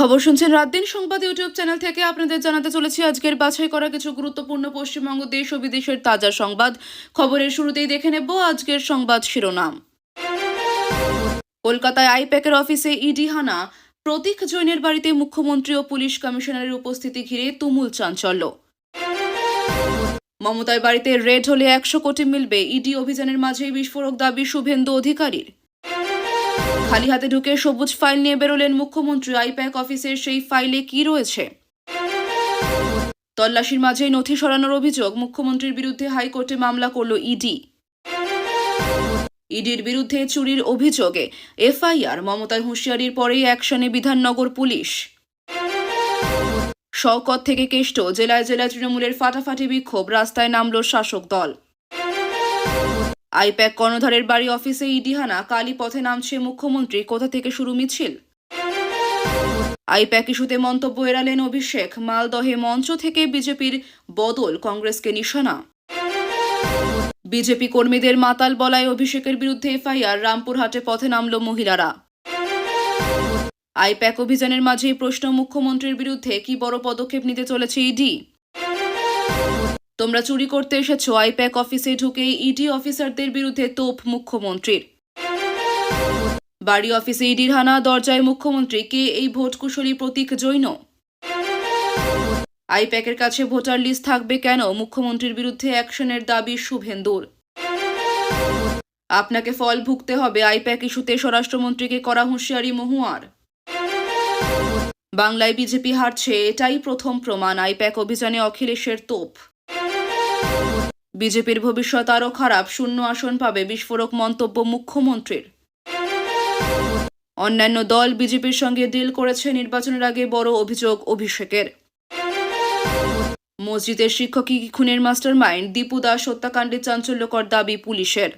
খবর শুনছেন রাত দিন সংবাদ ইউটিউব চ্যানেল থেকে। আপনাদের জানাতে চলেছি, আজকের বাছাই করা কিছু গুরুত্বপূর্ণ পশ্চিমবঙ্গ, দেশ ও বিদেশের তাজা সংবাদ। খবরের শুরুতেই দেখে নেব আজকের সংবাদ শিরোনাম। কলকাতায় আইপ্যাকের অফিসে ইডি হানা। প্রতীক জৈনের বাড়িতে মুখ্যমন্ত্রী ও পুলিশ কমিশনারের উপস্থিতি ঘিরে তুমুল চাঞ্চল্য। মমতার বাড়িতে রেড হলে একশো কোটি মিলবে। ইডি অভিযানের মাঝেই বিস্ফোরক দাবি শুভেন্দু অধিকারীর। খালি হাতে ঢুকে সবুজ ফাইল নিয়ে বেরোলেন মুখ্যমন্ত্রী আইপ্যাক অফিসের সেই ফাইলে কি রয়েছে? তল্লাশির মাঝেই নথি সরানোর অভিযোগ মুখ্যমন্ত্রীর বিরুদ্ধে হাইকোর্টে মামলা করল ইডি। ইডির বিরুদ্ধে চুরির অভিযোগে এফআইআর, মমতার হুঁশিয়ারির পরেই অ্যাকশনে বিধাননগর পুলিশ। শওকত থেকে কেষ্ট, জেলায় জেলায় তৃণমূলের ফাটাফাটি বিক্ষোভ, রাস্তায় নামল শাসক দল। আইপ্যাক কর্ণধারের বাড়ি অফিসে ইডিহানা কালী পথে নামছে মুখ্যমন্ত্রী। কোথা থেকে শুরু মিছিল? আইপ্যাক ইস্যুতে মন্তব্য এড়ালেন অভিষেক। মালদহে মঞ্চ থেকে বিজেপির বদল, কংগ্রেসকে নিশানা। বিজেপি কর্মীদের মাতাল বলায় অভিষেকের বিরুদ্ধে এফআইআর, রামপুরহাটে পথে নামল মহিলারা। আইপ্যাক অভিযানের মাঝেই প্রশ্ন মুখ্যমন্ত্রীর বিরুদ্ধে, কি বড় পদক্ষেপ নিতে চলেছে ইডি? তোমরা চুরি করতে এসেছ, আইপ্যাক অফিসে ঢুকেই ইডি অফিসারদের বিরুদ্ধে তোপ মুখ্যমন্ত্রীর। বাড়ি অফিসে ইডির হানা, দরজায় মুখ্যমন্ত্রী, কে এই ভোট কুশলী প্রতীক জৈন? আইপ্যাকের কাছে ভোটার লিস্ট থাকবে কেন? মুখ্যমন্ত্রীর বিরুদ্ধে অ্যাকশনের দাবি শুভেন্দুর। আপনাকে ফল ভুগতে হবে, আইপ্যাক ইস্যুতে স্বরাষ্ট্রমন্ত্রীকে করা হুঁশিয়ারি মহুয়ার। বাংলায় বিজেপি হারছে, এটাই প্রথম প্রমাণ, আইপ্যাক অভিযানে অখিলেশের তোপ। বিজেপির ভবিষ্যৎ আরও খারাপ, শূন্য আসন পাবে বিস্ফোরক মন্তব্য মুখ্যমন্ত্রীর। অন্যান্য দল বিজেপির সঙ্গে ডিল করেছে নির্বাচনের আগে বড় অভিযোগ অভিষেকের। মসজিদের শিক্ষকই খুনের মাস্টারমাইন্ড, দীপু দাস হত্যাকাণ্ডে চাঞ্চল্যকর দাবি পুলিশের।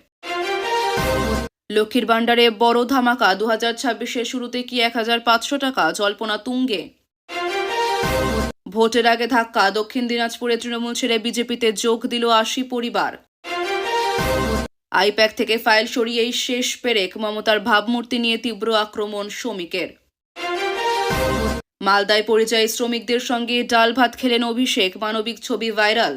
লক্ষ্মীর ভাণ্ডারে বড় ধামাকা দু হাজার ছাব্বিশের শুরুতে কি এক হাজার পাঁচশো টাকা, জল্পনা তুঙ্গে। ভোটের আগে ধাক্কা, দক্ষিণ দিনাজপুরে তৃণমূল ছেড়ে বিজেপিতে যোগ দিল আশি পরিবার। আইপ্যাক থেকে ফাইল সরিয়েই শেষ পেরেক মমতার ভাবমূর্তি নিয়ে তীব্র আক্রমণ শ্রমিকের। মালদায় পরিযায়ী শ্রমিকদের সঙ্গে ডাল ভাত খেলেন অভিষেক, মানবিক ছবি ভাইরাল।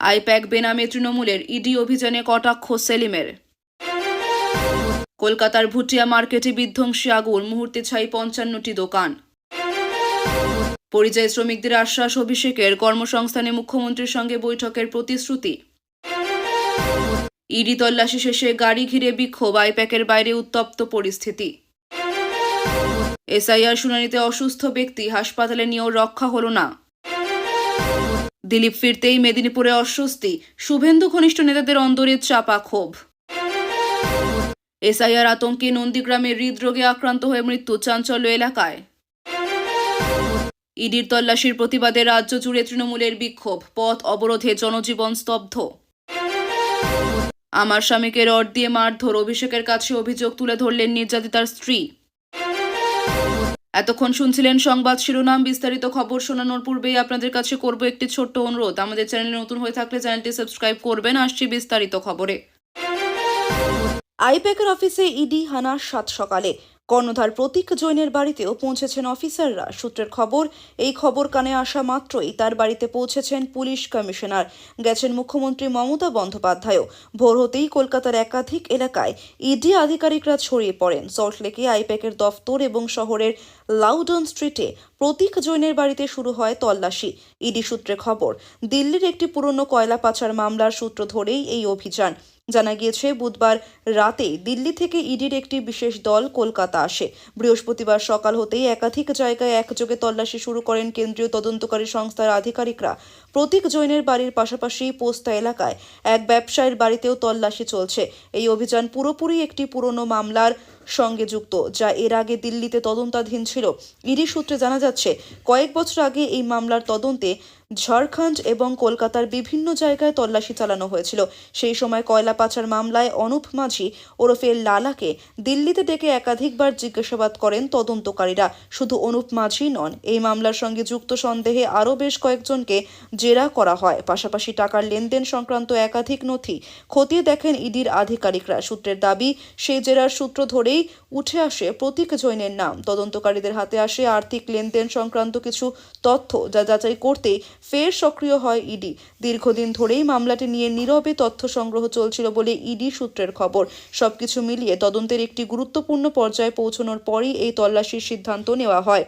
আইপ্যাক বেনামে তৃণমূলের ইডি অভিযানে কটাক্ষ সেলিমের। কলকাতার ভুটিয়া মার্কেটে বিধ্বংসী আগুন, মুহূর্তে ছাই পঞ্চান্নটি দোকান। পরিযায়ী শ্রমিকদের আশ্বাস অভিষেকের কর্মসংস্থানে মুখ্যমন্ত্রীর সঙ্গে বৈঠকের প্রতিশ্রুতি। ইডি তল্লাশি শেষে গাড়ি ঘিরে বিক্ষোভ, আইপ্যাকের বাইরে উত্তপ্ত পরিস্থিতি। এসআইআর শুনানিতে অসুস্থ ব্যক্তি হাসপাতালে নিয়েও রক্ষা হলো না। দিলীপ ফিরতেই মেদিনীপুরে অস্বস্তি, শুভেন্দু ঘনিষ্ঠ নেতাদের অন্দরে চাপা ক্ষোভ। এসআইআর আতঙ্কে নন্দীগ্রামে হৃদরোগে আক্রান্ত হয়ে মৃত্যু চাঞ্চল্য এলাকায়। ইডির তল্লাশির প্রতিবাদে রাজ্য জুড়ে তৃণমূলের বিক্ষোভ, পথ অবরোধে জনজীবন স্তব্ধ। আমার স্বামীকে রড দিয়ে মারধর, অভিষেকের কাছে অভিযোগ তুলে ধরলেন নির্যাতিতার স্ত্রী। এতক্ষণ শুনছিলেন সংবাদ শিরোনাম, বিস্তারিত খবর শোনানোর পূর্বেই আপনাদের কাছে করব একটি ছোট্ট অনুরোধ। আমাদের চ্যানেলে নতুন হয়ে থাকলে চ্যানেলটি সাবস্ক্রাইব করবেন। আসছি বিস্তারিত খবরে। আইপ্যাকের অফিসে ইডি হানা সাত সকালে। কর্ণধার প্রতীক জৈনের বাড়িতেও পৌঁছেছেন অফিসাররা। সূত্রের খবর, এই খবর কানে আসা মাত্রই তার বাড়িতে পৌঁছেছেন পুলিশ কমিশনার। গেছেন মুখ্যমন্ত্রী মমতা বন্দ্যোপাধ্যায়ও। ভোর হতেই কলকাতার একাধিক এলাকায় ইডি আধিকারিকরা ছড়িয়ে পড়েন। সল্টলেকে আইপ্যাকের দফতর এবং শহরের লাউডন স্ট্রিটে প্রতীক জৈনের বাড়িতে শুরু হয় তল্লাশি। ইডি সূত্রে খবর, দিল্লির একটি পুরনো কয়লা পাচার মামলার সূত্র ধরেই এই অভিযান। জানা গিয়েছে, বুধবার রাতে দিল্লি থেকে ইডির একটি বিশেষ দল কলকাতা আসে। বৃহস্পতিবার সকাল হতেই একাধিক জায়গায় একযোগে তল্লাশি শুরু করেন কেন্দ্রীয় তদন্তকারী সংস্থার আধিকারিকরা। প্রতীক জৈনের বাড়ির পাশাপাশি পোস্তা এলাকায় এক ব্যবসায়ীর বাড়িতেও তল্লাশি চলছে। এই অভিযান পুরোপুরি একটি পুরনো মামলার সঙ্গে যুক্ত, যা এর আগে দিল্লিতে তদন্তাধীন ছিল। ইডি সূত্রে জানা যাচ্ছে, কয়েক বছর আগে এই মামলার তদন্তে ঝাড়খণ্ড এবং কলকাতার বিভিন্ন জায়গায় তল্লাশি চালানো হয়েছিল। সেই সময় কয়লা পাচার মামলায় অনুপ মাঝি ওরফে লালাকে দিল্লিতে ডেকে একাধিকবার জিজ্ঞাসাবাদ করেন তদন্তকারীরা। শুধু অনুপ মাঝি নন, এই মামলার সঙ্গে যুক্ত সন্দেহে আরও বেশ কয়েকজনকে জেরা করা হয়। পাশাপাশি টাকার লেনদেন সংক্রান্ত একাধিক নথি খতিয়ে দেখেন ইডির আধিকারিকরা। সূত্রের দাবি সেই জেরার সূত্র ধরেই উঠে আসে প্রতীক জৈনের নাম। তদন্তকারীদের হাতে আসে আর্থিক লেনদেন সংক্রান্ত কিছু তথ্য যা যাচাই করতেই ফের সক্রিয় হয় ইডি। দীর্ঘদিন ধরেই মামলাটি নিয়ে নীরবে তথ্য সংগ্রহ চলছিল বলে ইডি সূত্রের খবর। সবকিছু মিলিয়ে তদন্তের একটি গুরুত্বপূর্ণ পর্যায়ে পৌঁছানোর পরই এই তল্লাশির সিদ্ধান্ত নেওয়া হয়।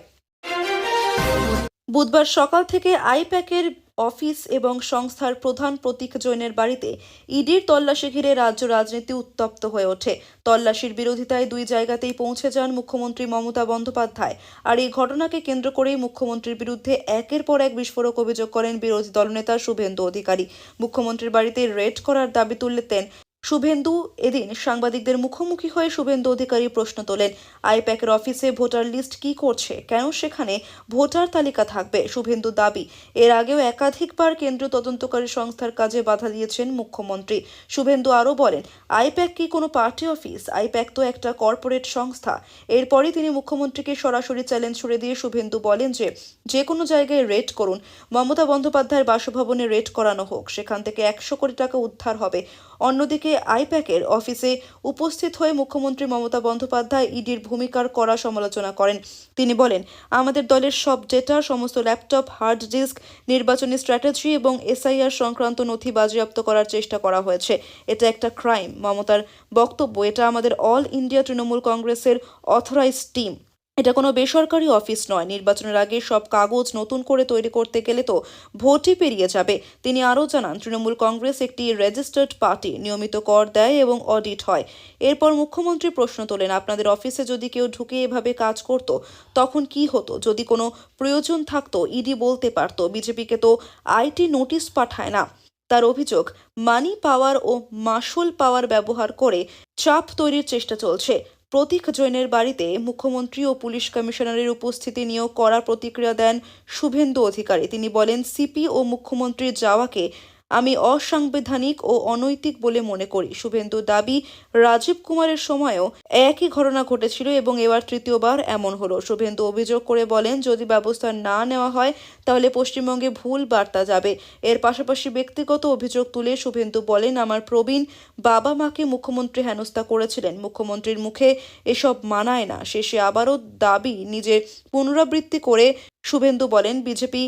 বুধবার সকাল থেকে আইপ্যাকের অফিস এবং সংস্থার প্রধান প্রতীক জৈনের বাড়িতে ইডির তল্লাশি ঘিরে রাজ্য রাজনীতি উত্তপ্ত হয়ে ওঠে। তল্লাশির বিরোধিতায় দুই জায়গাতেই পৌঁছে যান মুখ্যমন্ত্রী মমতা বন্দ্যোপাধ্যায়। আর এই ঘটনাকে কেন্দ্র করেই মুখ্যমন্ত্রীর বিরুদ্ধে একের পর এক বিস্ফোরক অভিযোগ করেন বিরোধী দলনেতা শুভেন্দু অধিকারী। মুখ্যমন্ত্রীর বাড়িতে রেড করার দাবি তুলতেন শুভেন্দু এদিন সাংবাদিকদের মুখোমুখি হয়ে শুভেন্দু অধিকারী প্রশ্ন তোলেন, আইপ্যাকের অফিসে ভোটার লিস্ট কি করছে? কেন সেখানে ভোটার তালিকা থাকবে? শুভেন্দু দাবি, এর আগেও একাধিকবার কেন্দ্রীয় তদন্তকারী সংস্থার কাজে বাধা দিয়েছেন মুখ্যমন্ত্রী। শুভেন্দু আরও বলেন, আইপ্যাক কি কোনো পার্টি অফিস? আইপ্যাক তো একটা কর্পোরেট সংস্থা। এরপরই তিনি মুখ্যমন্ত্রীকে সরাসরি চ্যালেঞ্জ ছুড়ে দিয়ে শুভেন্দু বলেন যে যে কোনো জায়গায় রেড করুন। মমতা বন্দ্যোপাধ্যায়ের বাসভবনে রেড করানো হোক, সেখান থেকে একশো কোটি টাকা উদ্ধার হবে। অন্যদিকে আইপ্যাকের অফিসে উপস্থিত হয়ে মুখ্যমন্ত্রী মমতা বন্দ্যোপাধ্যায় ইডির ভূমিকার কড়া সমালোচনা করেন। তিনি বলেন, আমাদের দলের সব ডেটা, সমস্ত ল্যাপটপ, হার্ড ডিস্ক, নির্বাচনী স্ট্র্যাটেজি এবং এসআইআর সংক্রান্ত নথি বাজেয়াপ্ত করার চেষ্টা করা হয়েছে। এটা একটা ক্রাইম। মমতার বক্তব্য, এটা আমাদের অল ইন্ডিয়া তৃণমূল কংগ্রেসের অথরাইজ টিম। এটা কোনো বেসরকারি অফিস নয়। নির্বাচনের আগে সব কাগজ নতুন করে তৈরি করতে গেলে তো ভোটই পেরিয়ে যাবে। তিনি আরও জানান, তৃণমূল কংগ্রেস একটি রেজিস্টার্ড পার্টি, নিয়মিত কর দেয় এবং অডিট হয়। এরপর মুখ্যমন্ত্রী প্রশ্ন তোলেন, আপনাদের অফিসে যদি কেউ ঢুকে এভাবে কাজ করত, তখন কি হতো? যদি কোনো প্রয়োজন থাকতো, ইডি বলতে পারতো, বিজেপিকে তো আইটি নোটিশ পাঠায় না। তার অভিযোগ, মানি পাওয়ার ও মাসুল পাওয়ার ব্যবহার করে চাপ তৈরির চেষ্টা চলছে। প্রতীক জৈনের বাড়িতে মুখ্যমন্ত্রী ও পুলিশ কমিশনারের উপস্থিতি নিয়েও কড়া প্রতিক্রিয়া দেন শুভেন্দু অধিকারী। তিনি বলেন, সিপি ও মুখ্যমন্ত্রীর যাওয়াকে আমি অসাংবিধানিক ও অনৈতিক বলে মনে করি। শুভেন্দু দাবি, রাজীব কুমারের সময়ও একই ঘটনা ঘটেছিল এবং এবার তৃতীয়বার এমন হলো। শুভেন্দু অভিযোগ করে বলেন, যদি ব্যবস্থা না নেওয়া হয়, তাহলে পশ্চিমবঙ্গে ভুল বার্তা যাবে। এর পাশাপাশি ব্যক্তিগত অভিযোগ তুলে শুভেন্দু বলেন, আমার প্রবীণ বাবা মাকে মুখ্যমন্ত্রী হেনস্থা করেছিলেন। মুখ্যমন্ত্রীর মুখে এসব মানায় না। শেষে আবারও দাবি নিজের পুনরাবৃত্তি করে শুভেন্দু বলেন, বিজেপি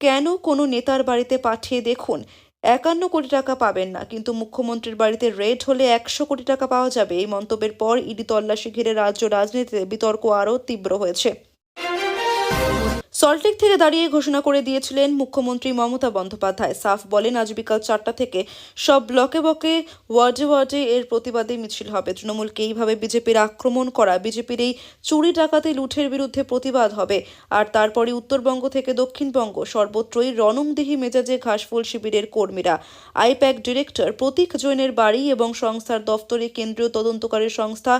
কেন কোনো নেতার বাড়িতে পাঠিয়ে দেখুন? একান্ন কোটি টাকা পাবেন না, কিন্তু মুখ্যমন্ত্রীর বাড়িতে রেড হলে একশো কোটি টাকা পাওয়া যাবে। এই মন্তব্যের পর ইডি তল্লাশি ঘিরে রাজ্য রাজনীতিতে বিতর্ক আরও তীব্র হয়েছে। সল্টলেক থেকে দাঁড়িয়ে ঘোষণা করে দিয়েছিলেন মুখ্যমন্ত্রী মমতা বন্দ্যোপাধ্যায়। সাফ বলেন, আজ বিকাল চারটা থেকে সব ব্লকে বকে, ওয়ার্ডে ওয়ার্ডে এর প্রতিবাদে মিছিল হবে। তৃণমূলকে এইভাবে বিজেপির আক্রমণ করা, বিজেপির এই চুরি ডাকাতি লুঠের বিরুদ্ধে প্রতিবাদ হবে। আর তারপরে উত্তরবঙ্গ থেকে দক্ষিণবঙ্গ, সর্বত্রই রণংদেহী মেজাজে ঘাসফুল শিবিরের কর্মীরা। আইপ্যাক ডিরেক্টর প্রতীক জৈনের বাড়ি এবং সংস্থার দফতরে কেন্দ্রীয় তদন্তকারী সংস্থা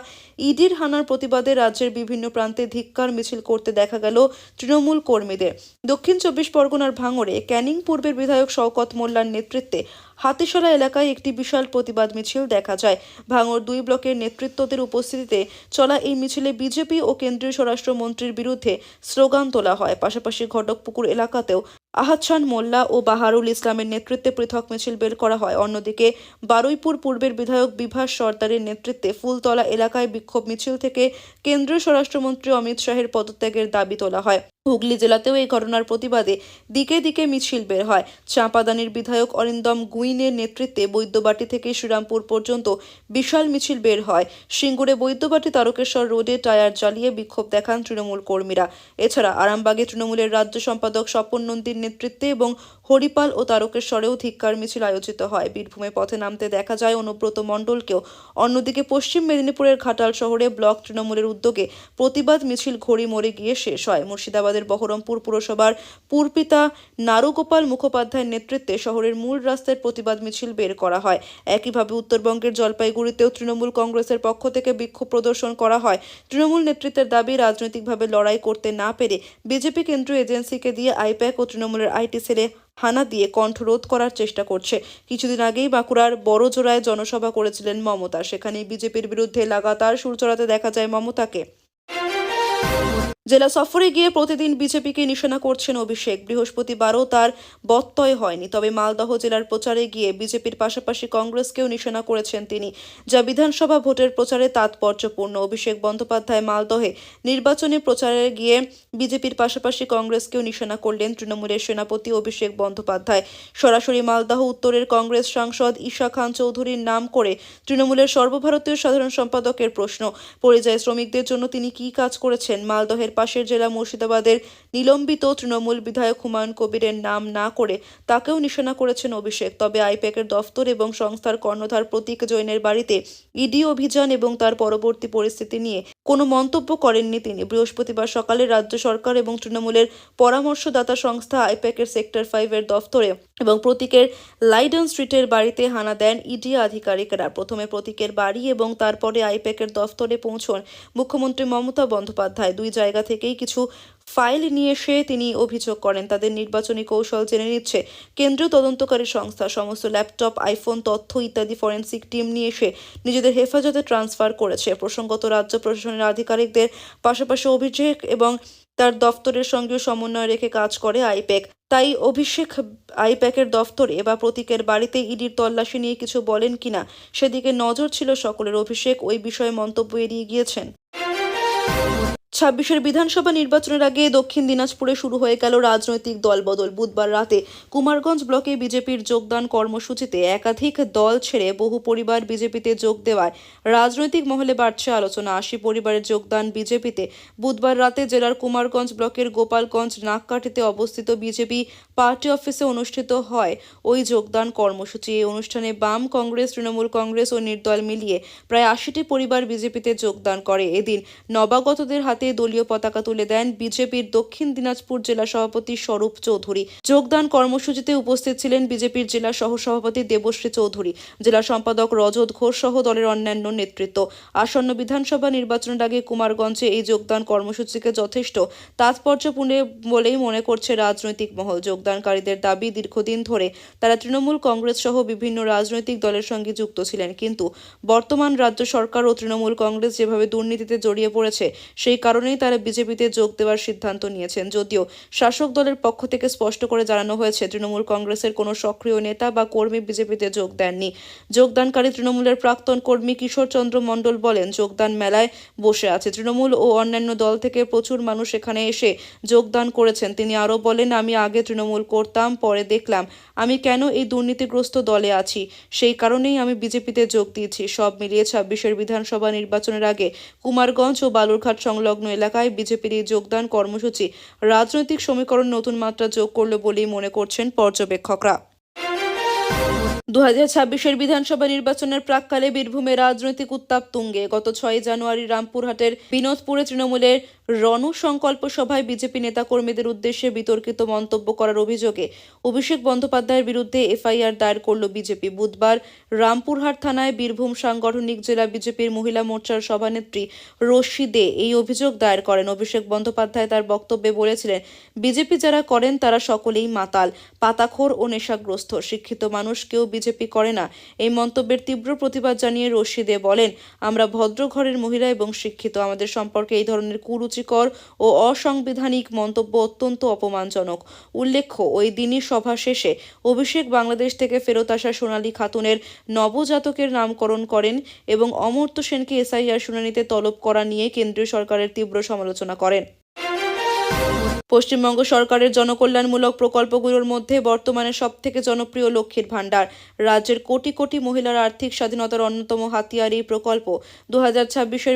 ইডির হানার প্রতিবাদে রাজ্যের বিভিন্ন প্রান্তে ধিক্কার মিছিল করতে দেখা গেল তৃণমূল কর্মীদের। দক্ষিণ চব্বিশ পরগনার ভাঙড়ে ক্যানিং পূর্বের বিধায়ক শওকত মোল্লার নেতৃত্বে হাতিশালা এলাকায় একটি বিশাল প্রতিবাদ মিছিল দেখা যায়। ভাঙড় দুই ব্লকের নেতৃত্বদের উপস্থিতিতে চলা এই মিছিলে বিজেপি ও কেন্দ্রীয় স্বরাষ্ট্রমন্ত্রীর বিরুদ্ধে স্লোগান তোলা হয়। পাশাপাশি ঘটকপুকুর এলাকাতেও আহাচ্ছান মোল্লা ও বাহারুল ইসলামের নেতৃত্বে পৃথক মিছিল বের করা হয়। অন্যদিকে বারুইপুর পূর্বের বিধায়ক বিভাস সর্দারের নেতৃত্বে ফুলতলা এলাকায় বিক্ষোভ মিছিল থেকে কেন্দ্রীয় স্বরাষ্ট্রমন্ত্রী অমিত শাহের পদত্যাগের দাবি তোলা হয়। হুগলি জেলাতেও এই ঘটনার প্রতিবাদে দিকে দিকে মিছিল বের হয়। চাঁপাদানির বিধায়ক অরিন্দম গুইনের নেতৃত্বে বৈদ্যবাটি থেকে শ্রীরামপুর পর্যন্ত বিশাল মিছিল বের হয়। সিঙ্গুরে বৈদ্যবাটি তারকেশ্বর রোডে টায়ার জ্বালিয়ে বিক্ষোভ দেখান তৃণমূল কর্মীরা। এছাড়া আরামবাগে তৃণমূলের রাজ্য সম্পাদক স্বপন নন্দীর নেতৃত্বে এবং হরিপাল ও তারকেশ্বরেও ধিক্কার মিছিল আয়োজিত হয়। বীরভূমে পথে নামতে দেখা যায় অনুব্রত মণ্ডলকেও। অন্যদিকে পশ্চিম মেদিনীপুরের ঘাটাল শহরে ব্লক তৃণমূলের উদ্যোগে প্রতিবাদ মিছিল ঘড়ি মরে গিয়ে শেষ হয়। মুর্শিদাবাদের মুর্শিদাবাদের বহরমপুর পুরসভার পুরপিতা নারুগোপাল মুখোপাধ্যায়ের নেতৃত্বে শহরের মূল রাস্তার প্রতিবাদ মিছিল বের করা হয়। একইভাবে উত্তরবঙ্গের জলপাইগুড়িতেও তৃণমূল কংগ্রেসের পক্ষ থেকে বিক্ষোভ প্রদর্শন করা হয়। তৃণমূল নেতৃত্বের দাবি, রাজনৈতিকভাবে লড়াই করতে না পেরে বিজেপি কেন্দ্রীয় এজেন্সিকে দিয়ে আইপ্যাক ও তৃণমূলের আইটি সেলে হানা দিয়ে কণ্ঠরোধ করার চেষ্টা করছে। কিছুদিন আগেই বাঁকুড়ার বড়জোড়ায় জনসভা করেছিলেন মমতা। সেখানে বিজেপির বিরুদ্ধে লাগাতার সুর চড়াতে দেখা যায় মমতাকে। জেলা সফরে গিয়ে প্রতিদিন বিজেপিকে নিশানা করছেন অভিষেক। বৃহস্পতিবারও তার বত্যয় হয়নি, তবে মালদহ জেলার প্রচারে গিয়ে বিজেপির পাশাপাশি কংগ্রেসকেও নিশানা করেছেন তিনি, যা বিধানসভা ভোটের প্রচারে তাৎপর্যপূর্ণ। অভিষেক বন্দ্যোপাধ্যায় মালদহে নির্বাচনী প্রচারে গিয়ে বিজেপির পাশাপাশি কংগ্রেসকেও নিশানা করলেন তৃণমূলের সেনাপতি অভিষেক বন্দ্যোপাধ্যায়। সরাসরি মালদহ উত্তরের কংগ্রেস সাংসদ ঈশা খান চৌধুরীর নাম করে তৃণমূলের সর্বভারতীয় সাধারণ সম্পাদকের প্রশ্ন, পরিযায়ী শ্রমিকদের জন্য তিনি কী কাজ করেছেন? মালদহের পাশের জেলা মুর্শিদাবাদের নিলম্বিত তৃণমূল বিধায়ক হুমায়ুন কবিরের নাম না করে তাকেও নিশানা করেছেন অভিষেক। তবে আইপ্যাকের দফতর এবং সংস্থার কর্ণধার প্রতীক জৈনের বাড়িতে ইডি অভিযান এবং তার পরবর্তী পরিস্থিতি নিয়ে কোনো মন্তব্য করেননি তিনি। বৃহস্পতিবার সকালে রাজ্য সরকার এবং তৃণমূলের পরামর্শদাতা সংস্থা আইপ্যাকের সেক্টর ফাইভের দফতরে এবং প্রতীকের লাইডন স্ট্রিটের বাড়িতে হানা দেন ইডি আধিকারিকরা। প্রথমে প্রতীকের বাড়ি এবং তারপরে আইপ্যাকের দফতরে পৌঁছন মুখ্যমন্ত্রী মমতা বন্দ্যোপাধ্যায়। দুই জায়গা থেকেই কিছু ফাইল নিয়ে এসে তিনি অভিযোগ করেন। তাদের নির্বাচনী কৌশল জেনে নিচ্ছে, কেন্দ্রীয় তদন্তকারী সংস্থা, সমস্ত ল্যাপটপ, আইফোন, তথ্য ইত্যাদি ফরেন্সিক টিম নিয়ে এসে নিজেদের হেফাজতে ট্রান্সফার করেছে। প্রসঙ্গত, রাজ্য প্রশাসনের আধিকারিকদের পাশাপাশি অভিষেক এবং তার দফতরের সঙ্গেও সমন্বয় রেখে কাজ করে আইপ্যাক। তাই অভিষেক আইপ্যাকের দফতরে বা প্রতীকের বাড়িতে ইডির তল্লাশি নিয়ে কিছু বলেন কিনা সেদিকে নজর ছিল সকলের। অভিষেক ওই বিষয়ে মন্তব্য এড়িয়ে গিয়েছেন। ছাব্বিশের বিধানসভা নির্বাচনের আগে দক্ষিণ দিনাজপুরে শুরু হয়ে গেল রাজনৈতিক দলবদল। বুধবার রাতে কুমারগঞ্জ ব্লকে বিজেপির যোগদান কর্মসূচিতে একাধিক দল ছেড়ে বহু পরিবার বিজেপিতে যোগ দেওয়ায় রাজনৈতিক মহলে বাড়ছে আলোচনা। আশি পরিবারের যোগদান বিজেপিতে। বুধবার রাতে জেলার কুমারগঞ্জ ব্লকের গোপালগঞ্জ নাককাঠিতে অবস্থিত বিজেপি পার্টি অফিসে অনুষ্ঠিত হয় ওই যোগদান কর্মসূচি। এই অনুষ্ঠানে বাম কংগ্রেস, তৃণমূল কংগ্রেস ও নির্দল মিলিয়ে প্রায় আশিটি পরিবার বিজেপিতে যোগদান করে। এদিন নবাগতদের হাতে দলীয় পতাকা তুলে দেন বিজেপির দক্ষিণ দিনাজপুর জেলা সভাপতি স্বরূপ চৌধুরী। যোগদান কর্মসূচিতে উপস্থিত ছিলেন বিজেপির জেলা সহসভাপতি দেবশ্রী চৌধুরী, জেলা সম্পাদক রজত ঘোষ সহ দলের অন্যান্য নেতৃত্ব। আসন্ন বিধানসভা নির্বাচনের আগে কুমারগঞ্জে এই যোগদান কর্মসূচিকে যথেষ্ট তাৎপর্যপূর্ণ বলেই মনে করছে রাজনৈতিক মহল। যোগদানকারীদের দাবি, দীর্ঘদিন ধরে তারা তৃণমূল কংগ্রেস সহ বিভিন্ন রাজনৈতিক দলের সঙ্গে যুক্ত ছিলেন। কিন্তু বর্তমান রাজ্য সরকার ও তৃণমূল কংগ্রেস যেভাবে দুর্নীতিতে জড়িয়ে পড়েছে, সেই কারণেই তারা বিজেপিতে যোগ দেওয়ার সিদ্ধান্ত নিয়েছেন। যদিও শাসক দলের পক্ষ থেকে স্পষ্ট করে জানানো হয়েছে, তৃণমূল কংগ্রেসের কোনো সক্রিয় নেতা বা কর্মী বিজেপিতে যোগ দেননি। যোগদানকারী তৃণমূলের প্রাক্তন কর্মী কিশোর চন্দ্র মণ্ডল বলেন, যোগদান মেলায় বসে আছে তৃণমূল ও অন্যান্য দল থেকে প্রচুর মানুষ এখানে এসে যোগদান করেছেন। তিনি আরও বলেন, আমি আগে তৃণমূল করতাম, পরে দেখলাম। আমি কেন এই দুর্নীতিগ্রস্ত দলে আছি? সেই কারণেই আমি বিজেপিতে যোগ দিয়েছি। সব মিলিয়ে ছাব্বিশের বিধানসভা নির্বাচনের আগে কুমারগঞ্জ ও বালুরঘাট সংলগ্ন এলাকায় বিজেপির এই যোগদান কর্মসূচি রাজনৈতিক সমীকরণ নতুন মাত্রা যোগ করল বলেই মনে করছেন পর্যবেক্ষকরা। দু হাজার বিধানসভা নির্বাচনের প্রাককালে বীরভূমে রাজনৈতিক উত্তাপ তুঙ্গে। গত ছয় জানুয়ারি রামপুরহাটের বিনোদপুরে তৃণমূলের রণ সংকল্প সভায় বিজেপি নেতাকর্মীদের উদ্দেশ্যে বিতর্কিত মন্তব্য করার অভিযোগে অভিষেক বন্দ্যোপাধ্যায়ের বিরুদ্ধে এফআইআর দায়ের করল বিজেপি। বুধবার রামপুরহাট থানায় বীরভূম সাংগঠনিক জেলা বিজেপির মহিলা মোর্চার সভানেত্রী রশ্মি দে এই অভিযোগ দায়ের করেন। অভিষেক বন্দ্যোপাধ্যায় তার বক্তব্যে বলেছিলেন, বিজেপি যারা করেন তারা সকলেই মাতাল, পাতাখোর ও নেশাগ্রস্ত। শিক্ষিত মানুষ কেউ বিজেপি করে না। এই মন্তব্যের তীব্র প্রতিবাদ জানিয়ে রশিদে বলেন, আমরা ভদ্র ঘরের মহিলা এবং শিক্ষিত। আমাদের সম্পর্কে এই ধরনের কুরুচিকর ও অসাংবিধানিক মন্তব্য অত্যন্ত অপমানজনক। উল্লেখ্য, ওই দিনই সভা শেষে অভিষেক বাংলাদেশ থেকে ফেরত আসা সোনালী খাতুনের নবজাতকের নামকরণ করেন এবং অমর্ত্য সেনকে এসআইআর শুনানিতে তলব করা নিয়ে কেন্দ্রীয় সরকারের তীব্র সমালোচনা করেন। পশ্চিমবঙ্গ সরকারের জনকল্যাণমূলক প্রকল্পগুলোর মধ্যে বর্তমানে সবথেকে জনপ্রিয় লক্ষ্মীর ভাণ্ডার। রাজ্যের কোটি কোটি মহিলার আর্থিক স্বাধীনতার অন্যতম হাতিয়ার এই প্রকল্প। দু হাজার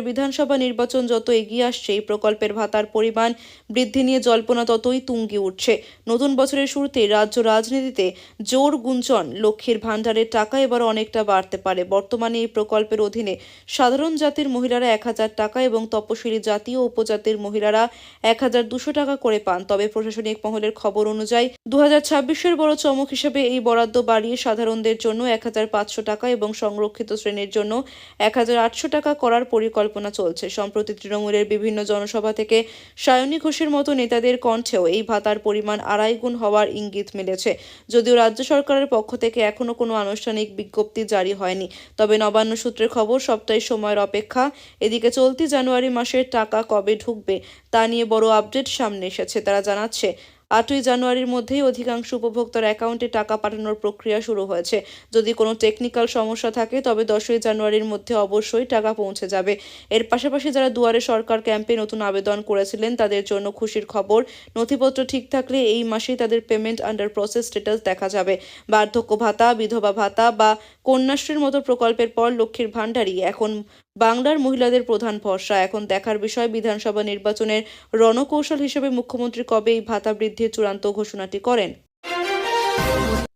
বিধানসভা নির্বাচন যত এগিয়ে আসছে, এই প্রকল্পের ভাতার পরিমাণ বৃদ্ধি নিয়ে জল্পনা ততই তুঙ্গি উঠছে। নতুন বছরের শুরুতে রাজ্য রাজনীতিতে জোর গুঞ্জন, লক্ষ্মীর ভাণ্ডারের টাকা এবার অনেকটা বাড়তে পারে। বর্তমানে এই প্রকল্পের অধীনে সাধারণ জাতির মহিলারা এক হাজার টাকা এবং তপশিলি জাতি ও উপজাতির মহিলারা এক হাজার দুশো টাকা করে পান। তবে প্রশাসনিক মহলের খবর অনুযায়ী দু হাজার বড় চমক হিসেবে এই বরাদ্দ বাড়িয়ে সাধারণদের জন্য এক হাজার পাঁচশো টাকা এবং সংরক্ষিত শ্রেণির জন্য এক হাজার আটশো টাকা করার পরিকল্পনা চলছে। সম্প্রতি তৃণমূলের বিভিন্ন জনসভা থেকে সায়নী ঘোষের মতো নেতাদের কণ্ঠেও এই ভাতার পরিমাণ আড়াই গুণ হওয়ার ইঙ্গিত মিলেছে। যদিও রাজ্য সরকারের পক্ষ থেকে এখনও কোনো আনুষ্ঠানিক বিজ্ঞপ্তি জারি হয়নি। তবে নবান্ন সূত্রের খবর, সপ্তাহে সময়ের অপেক্ষা। এদিকে চলতি জানুয়ারি মাসের টাকা কবে ঢুকবে তা নিয়ে বড় আপডেট সামনে এসেছে। তারা জানাচ্ছে, আটই জানুয়ারির মধ্যেই অধিকাংশ উপভোক্তার অ্যাকাউন্টে টাকা পাঠানোর প্রক্রিয়া শুরু হয়েছে। যদি কোনো টেকনিক্যাল সমস্যা থাকে, তবে দশই জানুয়ারির মধ্যে অবশ্যই টাকা পৌঁছে যাবে। এর পাশাপাশি যারা দুয়ারে সরকার ক্যাম্পে নতুন আবেদন করেছিলেন, তাদের জন্য খুশির খবর, নথিপত্র ঠিক থাকলে এই মাসেই তাদের পেমেন্ট আন্ডার প্রসেস স্ট্যাটাস দেখা যাবে। বার্ধক্য ভাতা, বিধবা ভাতা বা কন্যাশ্রীর মতো প্রকল্পের পর লক্ষ্মীর ভাণ্ডারই এখন বাংলার মহিলাদের প্রধান ভরসা। এখন দেখার বিষয়, বিধানসভা নির্বাচনের রণকৌশল হিসেবে মুখ্যমন্ত্রী কবে এই ভাতা বৃদ্ধির চূড়ান্ত ঘোষণাটি করেন?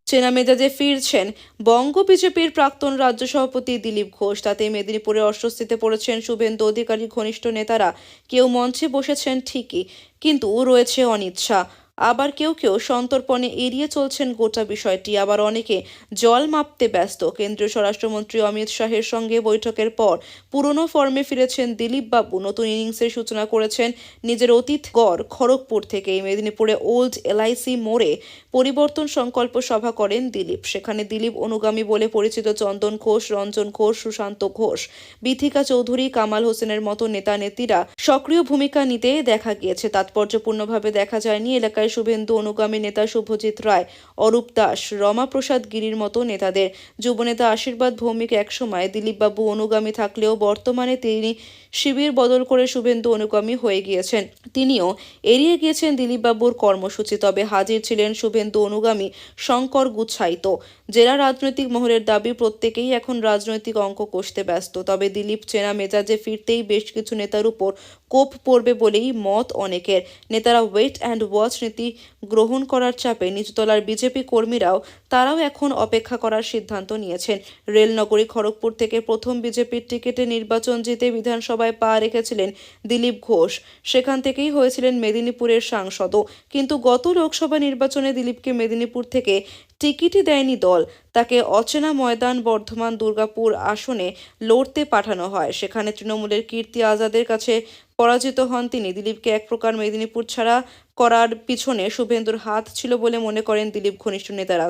চেনা মেজাজে ফিরছেন বঙ্গ বিজেপির প্রাক্তন রাজ্য সভাপতি দিলীপ ঘোষ। তাতে মেদিনীপুরে অস্বস্তিতে পড়েছেন শুভেন্দু অধিকারী, ঘনিষ্ঠ নেতারা। কেউ মঞ্চে বসেছেন ঠিকই, কিন্তু রয়েছে অনিচ্ছা। আবার কেউ কেউ সন্তর্পণে এড়িয়ে চলছেন গোটা বিষয়টি। আবার অনেকে জল মাপতে ব্যস্ত। কেন্দ্রীয় স্বরাষ্ট্রমন্ত্রী অমিত শাহের সঙ্গে বৈঠকের পর পুরনো ফর্মে ফিরেছেন দিলীপ বাবু। নতুন ইনিংসের সূচনা করেছেন নিজের অতীত গড় খড়গপুর থেকে। মেদিনীপুরে ওল্ড এলআইসি মোড়ে পরিবর্তন সংকল্প সভা করেন দিলীপ। সেখানে দিলীপ অনুগামী বলে পরিচিত চন্দন ঘোষ, রঞ্জন ঘোষ, সুশান্ত ঘোষ, বিথিকা চৌধুরী, কামাল হোসেনের মতো নেতা নেত্রীরা সক্রিয় ভূমিকা নিতে দেখা গিয়েছে। তাৎপর্যপূর্ণভাবে দেখা যায়নি এলাকায় শুভেন্দু অনুগামী নেতা শুভজিৎ রায়, অরূপ দাস, রমাপ্রসাদ গিরির মতো নেতাদের। যুবনেতা আশীর্বাদ ভৌমিক একসময় দিলীপবাবু অনুগামী থাকলেও বর্তমানে তিনি শিবির বদল করে শুভেন্দু অনুগামী হয়ে গিয়েছেন। তিনিও এড়িয়ে গিয়েছেন দিলীপবাবুর কর্মসূচি, তবে হাজির ছিলেন শুভেন্দু অনুগামী শঙ্কর গুচ্ছাইত। জেলা রাজনৈতিক মহলের দাবি, প্রত্যেকেই এখন রাজনৈতিক অঙ্ক কষতে ব্যস্ত, তবে দিলীপ, চেনা মেজাজে ফিরতেই বেশ কিছু নেতার উপর কোপ পড়বে বলেই মত অনেকের। নেতারা ওয়েট অ্যান্ড ওয়াচ নীতি গ্রহণ করার চাপে নিচতলার বিজেপি কর্মীরাও তারাও এখন অপেক্ষা করার সিদ্ধান্ত নিয়েছেন। রেলনগরী খড়গপুর থেকে প্রথম বিজেপির টিকিটে নির্বাচন জিতে বিধানসভায় পা রেখেছিলেন দিলীপ ঘোষ। সেখান থেকেই হয়েছিলেন মেদিনীপুরের সাংসদও। কিন্তু গত লোকসভা নির্বাচনে দিলীপকে মেদিনীপুর থেকে টিকিটই দেয়নি দল। তাকে অচেনা ময়দান বর্ধমান দুর্গাপুর আসনে লড়তে পাঠানো হয়। সেখানে তৃণমূলের কীর্তি আজাদের কাছে পরাজিত হন তিনি। দিলীপকে এক প্রকার মেদিনীপুর ছাড়া করার পিছনে শুভেন্দুর হাত ছিল বলে মনে করেন দিলীপ ঘনিষ্ঠ নেতারা